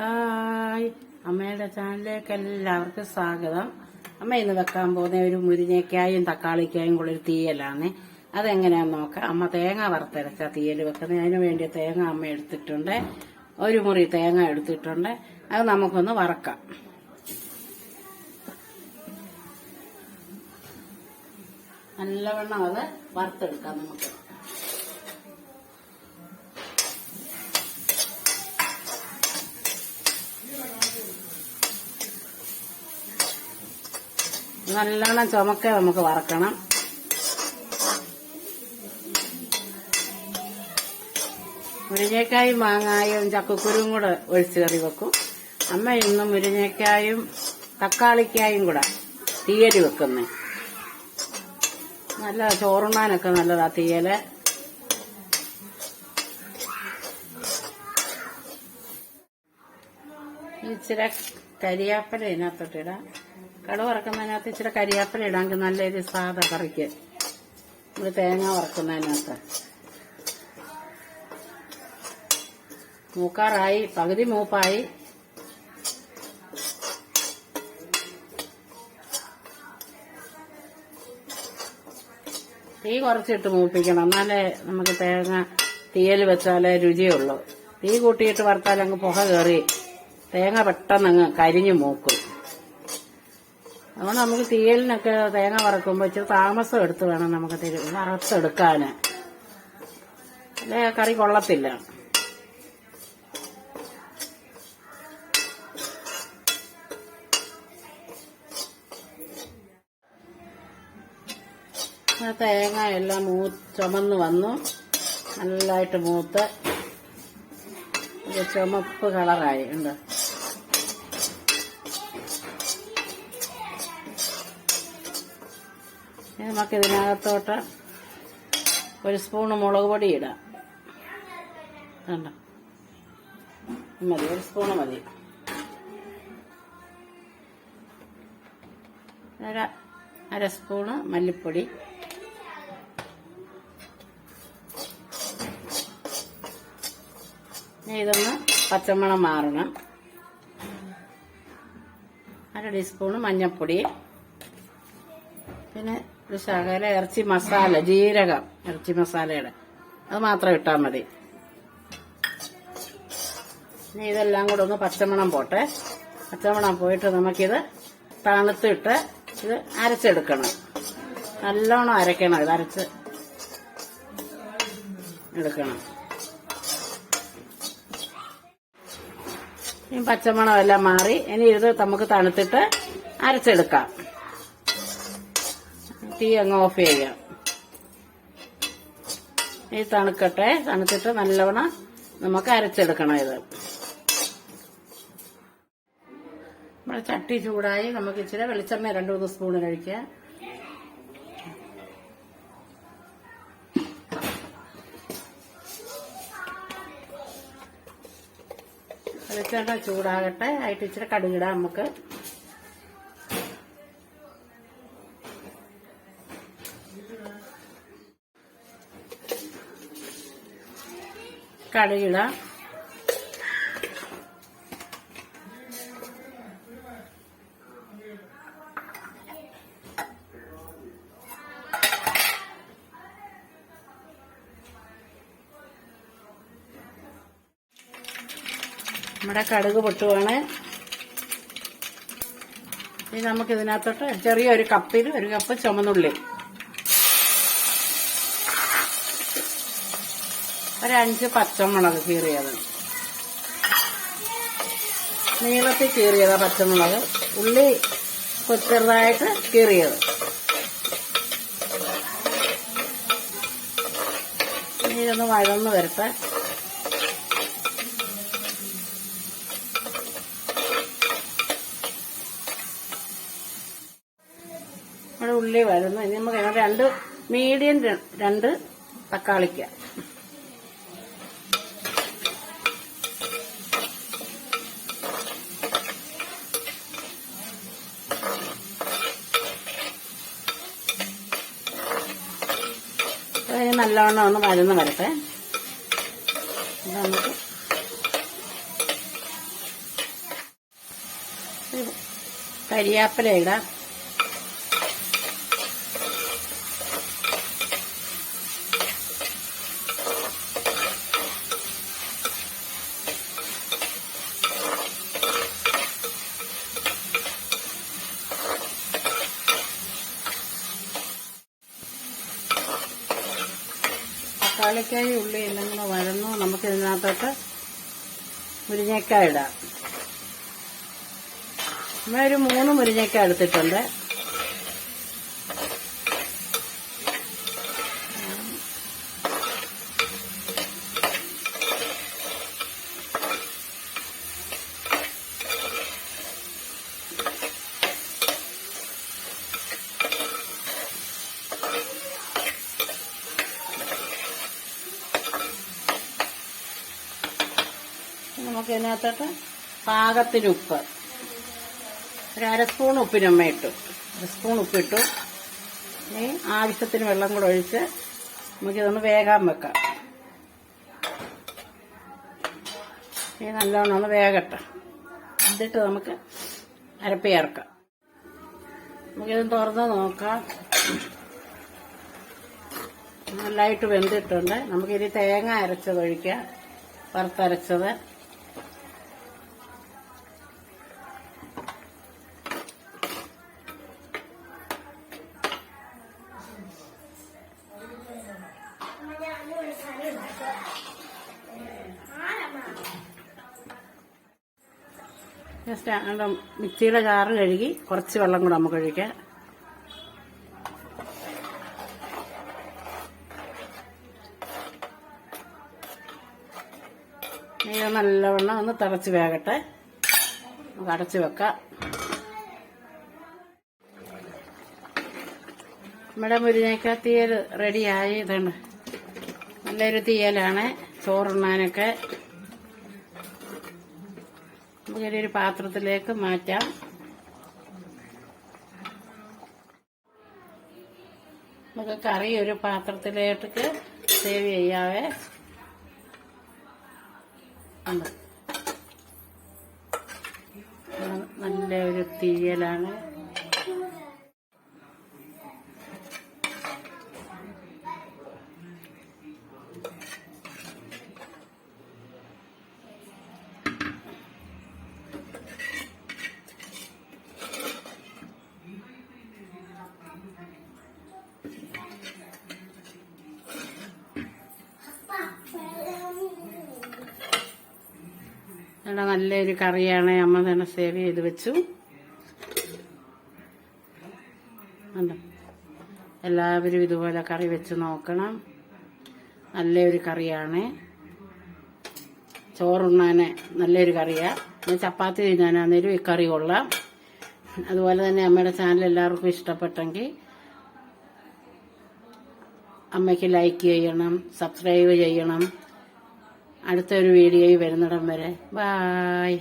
Hi. അമ്മയുടെ ചാനലിലേക്ക് എല്ലാവർക്കും സ്വാഗതം. അമ്മ ഇന്ന് വെക്കാൻ പോകുന്ന ഒരു മുരിങ്ങയ്ക്കായും തക്കാളിക്കായും കൂടെ ഒരു തീയലാണ്. അതെങ്ങനെയാന്ന് നോക്കാം. അമ്മ തേങ്ങ വറുത്തരച്ച തീയൽ വെക്കുന്നത്. അതിന് വേണ്ടി തേങ്ങ അമ്മ എടുത്തിട്ടുണ്ട്. ഒരു മുറി തേങ്ങ എടുത്തിട്ടുണ്ട്. അത് നമുക്കൊന്ന് വറക്കാം. നല്ലവണ്ണം അത് വറുത്തെടുക്കാം നമുക്ക്. നല്ലോണം ചുമക്ക നമുക്ക് വറക്കണം. മുരിങ്ങക്കായും മാങ്ങായും ചക്കക്കുരും കൂടെ ഒഴിച്ച് കറി വെക്കും. അമ്മ ഇന്ന് മുരിങ്ങക്കായും തക്കാളിക്കായും കൂടെ തീയൽ വെക്കുന്നേ. നല്ല ചോറുണ്ണാനൊക്കെ നല്ലതാ തീയൽ. ഇച്ചിരി കരിയാപ്പല ഇതിനകത്തോട്ടിടാം കടു വറക്കുന്നതിനകത്ത് ഇച്ചിരി കരിയാപ്പല ഇടാമെങ്കിൽ നല്ല ഒരു സാധാ കറിക്ക്. നമ്മൾ തേങ്ങ വറക്കുന്നതിനകത്ത്. മൂക്കാറായി പകുതി മൂപ്പായി. തീ കുറച്ചിട്ട് മൂപ്പിക്കണം. എന്നാലേ നമുക്ക് തേങ്ങ തീയൽ വെച്ചാലേ രുചിയുള്ളൂ. തീ കൂട്ടിയിട്ട് വറുത്താൽ അങ്ങ് പുക കയറി തേങ്ങ പെട്ടെന്ന് അങ്ങ് കരിഞ്ഞു മൂക്കും. അതുകൊണ്ട് നമുക്ക് തീയലിനൊക്കെ തേങ്ങ വറക്കുമ്പോൾ ഇച്ചിരി താമസം എടുത്ത് വേണം നമുക്ക് വറുത്തെടുക്കാൻ അല്ലേ കറി കൊള്ളത്തില്ല. തേങ്ങ എല്ലാം മൂ ചുമന്ന് വന്നു. നല്ലതായിട്ട് മൂത്ത്. ചുമപ്പ് കളറായി. ഉണ്ട്. നമുക്ക് ഇതിനകത്തോട്ട് ഒരു സ്പൂൺ മുളക് പൊടി ഇടാം. മതി ഒരു സ്പൂണ് മതി. അര അര സ്പൂണ് മല്ലിപ്പൊടി. ഇതൊന്ന് പച്ചമണം മാറണം. അര ടീസ്പൂണ് മഞ്ഞൾപ്പൊടി. പിന്നെ ഒരു ശകല ഇറച്ചി മസാല ജീരകം ഇറച്ചി മസാലയുടെ. അത് മാത്രം ഇട്ടാൽ മതി. ഇനി ഇതെല്ലാം കൂടെ ഒന്ന് പച്ചമണം പോട്ടെ. പച്ചമണം പോയിട്ട് നമുക്കിത് തണുത്തിട്ട് ഇത് അരച്ചെടുക്കണം. നല്ലോണം അരയ്ക്കണം ഇത് അരച്ച് എടുക്കണം. പച്ചമണം എല്ലാം മാറി ഇനി ഇത് നമുക്ക് തണുത്തിട്ട് അരച്ചെടുക്കാം. തീ അങ്ങ് ഓഫ് ചെയ്യാം. ഈ തണുക്കട്ടെ. തണുത്തിട്ട് നല്ലവണ്ണം നമുക്ക് അരച്ചെടുക്കണം ഇത്. നമ്മുടെ ചട്ടി ചൂടായി നമുക്ക് ഇച്ചിരി വെളിച്ചെണ്ണ രണ്ടു മൂന്ന് സ്പൂൺ കഴിക്കാം വെളിച്ചെണ്ണ ചൂടാകട്ടെ. ആയിട്ട് ഇച്ചിരി കടുകിടാം നമുക്ക്. കടുകിടാം. നമ്മുടെ കടുക് പൊട്ടുവാണ്. ഇനി നമുക്കിതിനകത്തോട്ട് ചെറിയ ചെറിയൊരു കപ്പിൽ ഒരു കപ്പ് ചുമന്നുള്ളി. ഒരഞ്ച് പച്ചമുളക് കീറിയത്. നീളത്തിൽ കീറിയതാ പച്ചമുളക്. ഉള്ളി കൊച്ചറുതായിട്ട് കീറിയത്. ഇതൊന്ന് വഴന്ന് വരട്ടെ. ഉള്ളി വരുന്നു ഇനി നമുക്ക് രണ്ട് മീഡിയം രണ്ട് തക്കാളിക്ക. നല്ലോണം ഒന്ന് വഴന്ന് വരട്ടെ. കരിയാപ്പല ഇടാം. തക്കാളിക്കായി ഉള്ളി കൂടെ വഴന്നു. നമുക്ക് ഇതിനകത്തോട്ട് മുരിങ്ങക്കായ ഇടാം. നമ്മളൊരു മൂന്ന് മുരിങ്ങക്കായ എടുത്തിട്ടുണ്ട്. നമുക്ക് ഇതിനകത്തോട്ട് പാകത്തിന് ഉപ്പ്. ഒരു അര സ്പൂൺ ഉപ്പിനമ്മ ഇട്ടു. അര സ്പൂൺ ഉപ്പിട്ടു. ഇനി ആവശ്യത്തിന് വെള്ളം കൂടെ ഒഴിച്ച് നമുക്കിതൊന്ന് വേകാൻ വെക്കാം. ഇനി നല്ലോണം ഒന്ന് വേകട്ടെ. എന്നിട്ട് നമുക്ക് അരപ്പ് ചേർക്കാം. നമുക്കിത് തുറന്ന് നോക്കാം. നല്ലതായിട്ട് വെന്തിട്ടുണ്ട്. നമുക്കിനി തേങ്ങ അരച്ചത് ഒഴിക്കാം വറുത്തരച്ചത്. ജസ്റ്റ് മിക്സിയുടെ ചാറ് കഴുകി കുറച്ച് വെള്ളം കൂടെ നമുക്ക് ഒഴിക്കാം. നല്ലവണ്ണം ഒന്ന് തിളച്ച് വേകട്ടെ. അടച്ച് വെക്കാം. നമ്മുടെ മുരിങ്ങയ്ക്ക തീയൽ റെഡിയായി. ഇതാണ്. നല്ലൊരു തീയലാണ്. ചോറുണ്ണാനൊക്കെ. നമുക്കൊരു പാത്രത്തിലേക്ക് മാറ്റാം. നമുക്ക് കറി ഒരു പാത്രത്തിലേക്ക് സേവ് ചെയ്യാവേ. നല്ല ഒരു തീയലാണ്. നല്ല നല്ലൊരു കറിയാണ്. അമ്മ തന്നെ സേവ് ചെയ്ത് വെച്ചു? എല്ലാവരും ഇതുപോലെ കറി വെച്ച് നോക്കണം. നല്ലൊരു കറിയാണ്. ചോറുണ്ണാന് നല്ലൊരു കറിയാണ് ചപ്പാത്തി തിന്നാനാന്നേലും ഈ കറി കൊള്ളാം. അതുപോലെ തന്നെ അമ്മയുടെ ചാനൽ എല്ലാവർക്കും ഇഷ്ടപ്പെട്ടെങ്കിൽ അമ്മയ്ക്ക് ലൈക്ക് ചെയ്യണം സബ്സ്ക്രൈബ് ചെയ്യണം. അടുത്തൊരു വീഡിയോയിൽ വരുന്നിടം വരെ. ബായ്